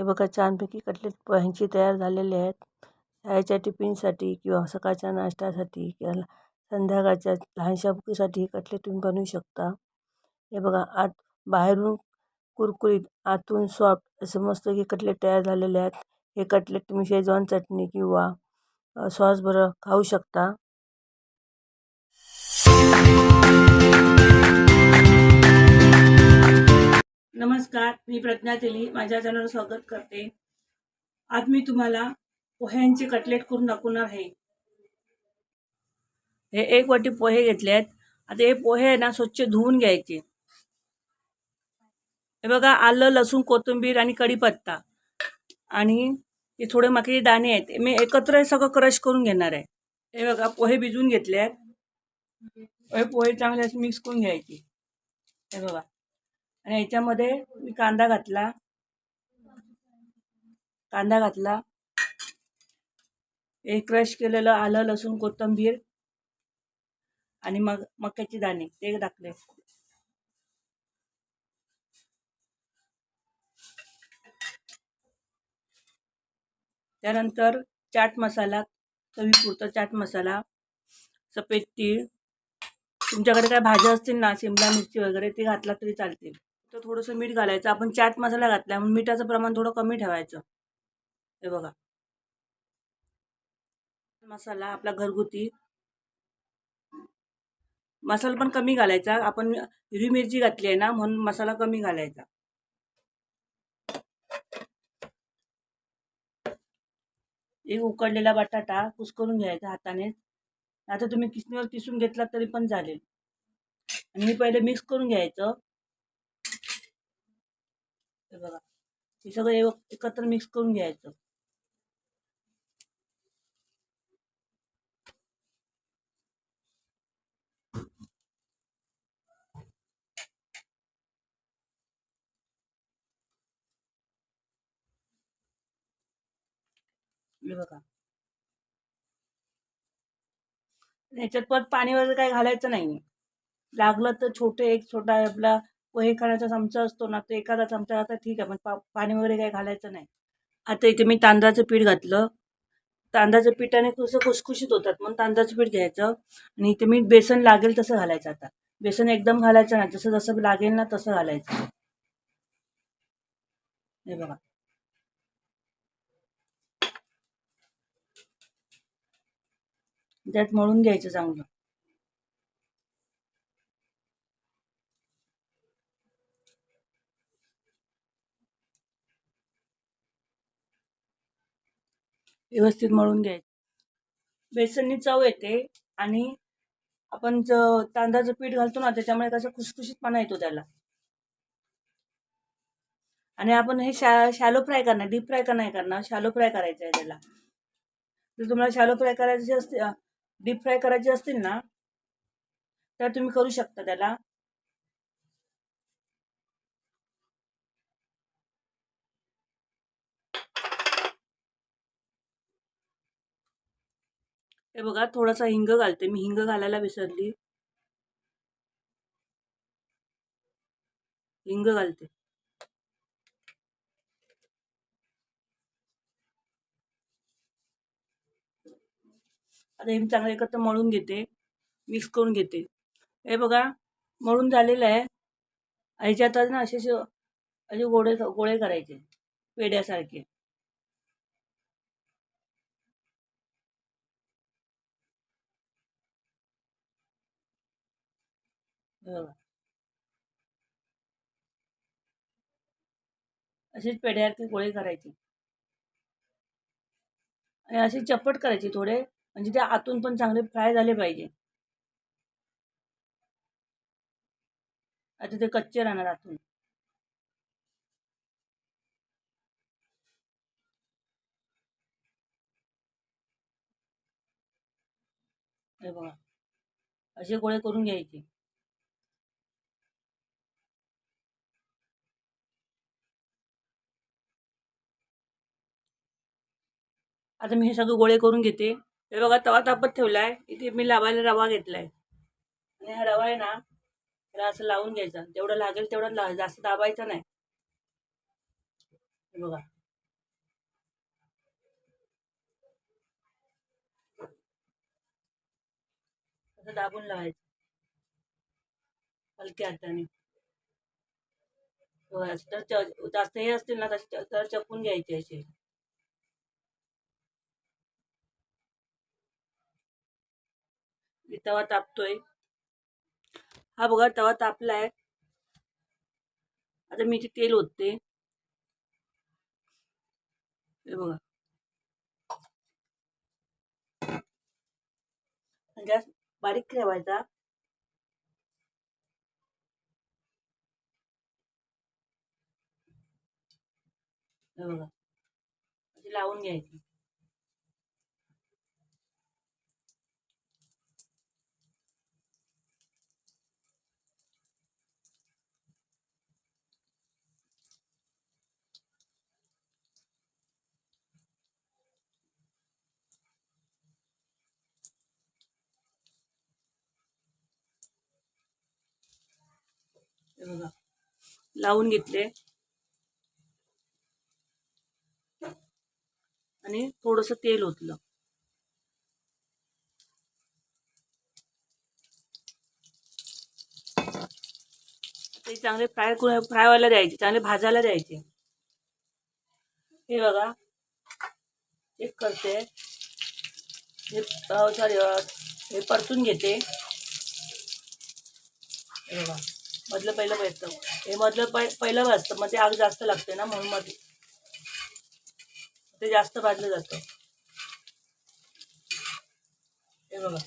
हे बघा छानपैकी कटलेट ह्यांची तयार झालेले आहेत. शाळेच्या टिफिनसाठी किंवा सकाळच्या नाश्त्यासाठी किंवा संध्याकाळच्या लहानशा भुकीसाठी कटलेट तुम्ही बनवू शकता. हे बघा आत बाहेरून कुरकुरीत आतून सॉफ्ट असं मस्त की कटलेट तयार झालेले आहेत. हे कटलेट तुम्ही शेजवान चटणी किंवा सॉस बरं खाऊ शकता. नमस्कार मी प्रज्ञा तेली माझ्या चॅनलवर स्वागत करते. आज मी तुम्हाला पोह्यांचे कटलेट करून दाखवणार आहे. हे एक वाटी पोहे घेतले आहेत आता हे पोहे आहे ना स्वच्छ धुवून घ्यायचे. हे बघा आलं लसूण कोथिंबीर आणि कढीपत्ता. आणि हे थोडे मक्याचे दाणे आहेत मी एकत्र हे सगळं क्रश करून घेणार आहे. हे बघा पोहे भिजवून घेतले आहेत हे पोहे चांगले मिक्स करून घ्यायचे. हे बघा. आणि ह्याच्यामध्ये मी कांदा घातला. कांदा घातला. एक क्रश केलेलं आलं लसूण कोथिंबीर आणि मग मक्याचे दाणे ते टाकले. त्यानंतर चाट मसाला चवीपुरता चाट मसाला सफेद तीळ. तुमच्याकडे काय भाज्या असतील ना शिमला मिरची वगैरे ते घातला तरी चालतील. तर थोडंसं मीठ घालायचं. आपण चाट मसाला घातला म्हणून मिठाचं प्रमाण थोडं कमी ठेवायचं. हे बघा. मसाला आपला घरगुती. मसाला पण कमी घालायचा. आपण हिरवी मिरची घातली आहे ना म्हणून मसाला कमी घालायचा. एक उकडलेला बटाटा कुसकरून घ्यायचा हाताने. आता तुम्ही किसणीवर किसून घेतला तरी पण चालेल. आणि हे पहिले मिक्स करून घ्यायचं. हे बघा. हे सगळं एकत्र मिक्स करून घ्यायचं. बघा. याच्यात परत पाणी वगैरे काही घालायचं नाही. लागलं तर छोटे एक छोटा आपला पोहे खाण्याचा चमचा असतो ना तो एखादा चमचा आता ठीक आहे पण पा पाणी वगैरे काही घालायचं नाही. आता इथे मी तांदळाचं पीठ घातलं. तांदळाचं पिठाने कसं खुसखुशीत होतात म्हणून तांदळाचं पीठ घ्यायचं आणि इथे मी बेसन लागेल तसं घालायचं आता. बेसन एकदम घालायचं नाही जसं जसं लागेल ना तसं घालायचं. हे बघा. त्यात मळून घ्यायचं चांगलं. व्यवस्थित मळून घ्यायचं. बेसननी चव येते आणि आपण ज तांदळाचं पीठ घालतो ना त्याच्यामुळे कसं खुसखुशीतपणा येतो त्याला. आणि आपण हे शा शॅलो फ्राय करणार डीप फ्राय का नाही करणार शॅलो फ्राय करायचं आहे त्याला. जर तुम्हाला शॅलो फ्राय करायचे असते डीप फ्राय करायचे असतील ना तर तुम्ही करू शकता त्याला. हे बघा थोडासा हिंग घालते. मी हिंग घालायला विसरली. हिंग घालते. आता हे मी चांगलं एकत्र मळून घेते. मिक्स करून घेते. हे बघा मळून झालेलं आहे. ह्याच्यात ना असे असे गोळे गोळे करायचे. पेड्यासारखे अशीच बघा असेच पेढ्यासारखे गोळे करायचे. आणि असे चपट करायचे थोडे म्हणजे ते आतून पण चांगले फ्राय झाले पाहिजे. आता ते कच्चे राहणार आतून. हे बघा. असे गोळे करून घ्यायचे. आता मी हे सगळं गोळे करून घेते. हे बघा तवा तापत ठेवला आहे इथे मी लावायला रवा घेतलाय. आणि हा रवा आहे ना तर असं लावून घ्यायचा. जेवढं लागेल तेवढं ला जास्त दाबायचं नाही. हे बघा. असं दाबून लावायचं. हलक्या हाताने. जास्त हे असतील ना तर चपून घ्यायचे असे. मी तवा तापतोय. हा बघा तवा तापलाय. आता मी इथे तेल ओतते. हे बघा. गॅस बारीक ठेवायचा. हे बघा. लावून घ्यायची. हे बघा. लावून घेतले. आणि थोडस तेल ओतलं. ते चांगले फ्राय फ्राय व्हायला द्यायचे चांगले भाजायला द्यायचे. हे बघा. एक करते. हे सॉरी हे परतून घेते. हे बघा. मधलं पहिलं भेटतं हे मधलं पहिलं भाजतं मग ते आग जास्त लागते ना म्हणून मग ते जास्त भाजलं जातं. हे बघा.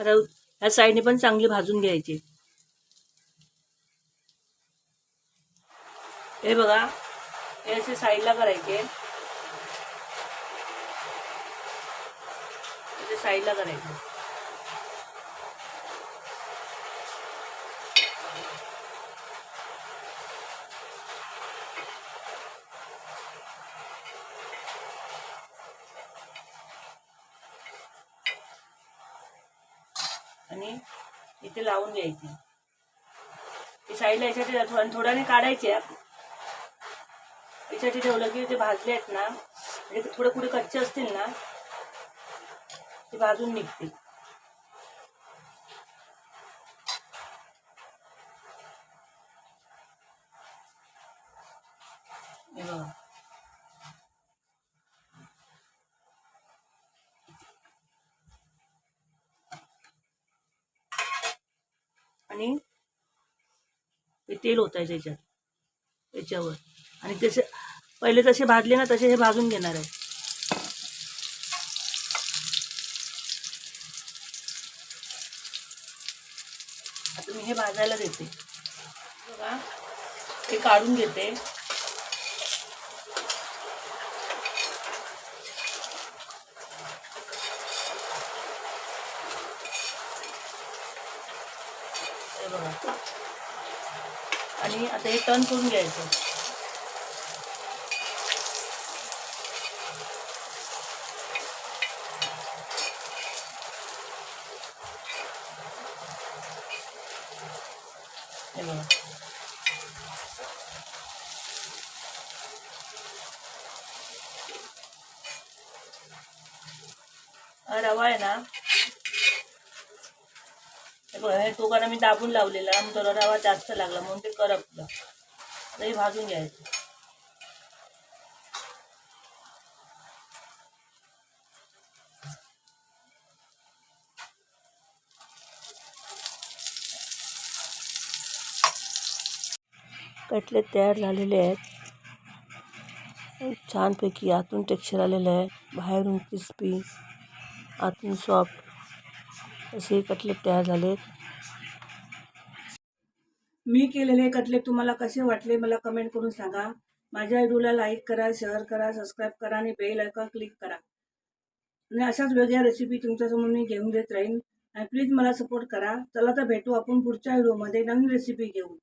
आता ह्या साईडने पण चांगली भाजून घ्यायचे. हे बघा हे असे साईडला करायचे. साईडला करायचे. आणि इथे लावून घ्यायची. ती साईडला याच्यासाठी आणि थोड्याने काढायचे याच्यासाठी ठेवलं की ते भाजले आहेत ना म्हणजे थोडं थोडे कुठे कच्चे असतील ना ते भाजून निघतील हे बघा आणि ते तेल ओतायचं याच्यात याच्यावर. आणि तसे पहिले तसे भाजले ना तसे हे भाजून घेणार आहे. आता मी हे भाजायला देते. बघा हे काढून घेते हे बघा आणि आता हे टर्न करून घ्यायचं. हे बघा. रवा आहे ना हे बघा, हे तुकाना मी दाबून लावलेला मग तो रवा जास्त लागला, म्हणून ते करपलं. आता हे भाजून घ्यायचं. कटलेट तयार झालेले आहेत. छानपैकी आतून टेक्स्चर आलेलं आहे. क्रिस्पी आतून सॉफ्ट असे कटलेट तयार झाले मी केलेले कटलेट तुम्हाला कसे वाटले मला कमेंट करून सांगा. माझ्या व्हिडिओला लाईक करा शेअर करा सबस्क्राईब करा आणि बेल आयकॉन क्लिक करा. आणि अशाच वेगळ्या रेसिपी तुमच्यासमोर मी घेऊन देत राहीन. आणि प्लीज मला सपोर्ट करा. चला तर भेटू आपण पुढच्या व्हिडिओमध्ये नवीन रेसिपी घेऊन.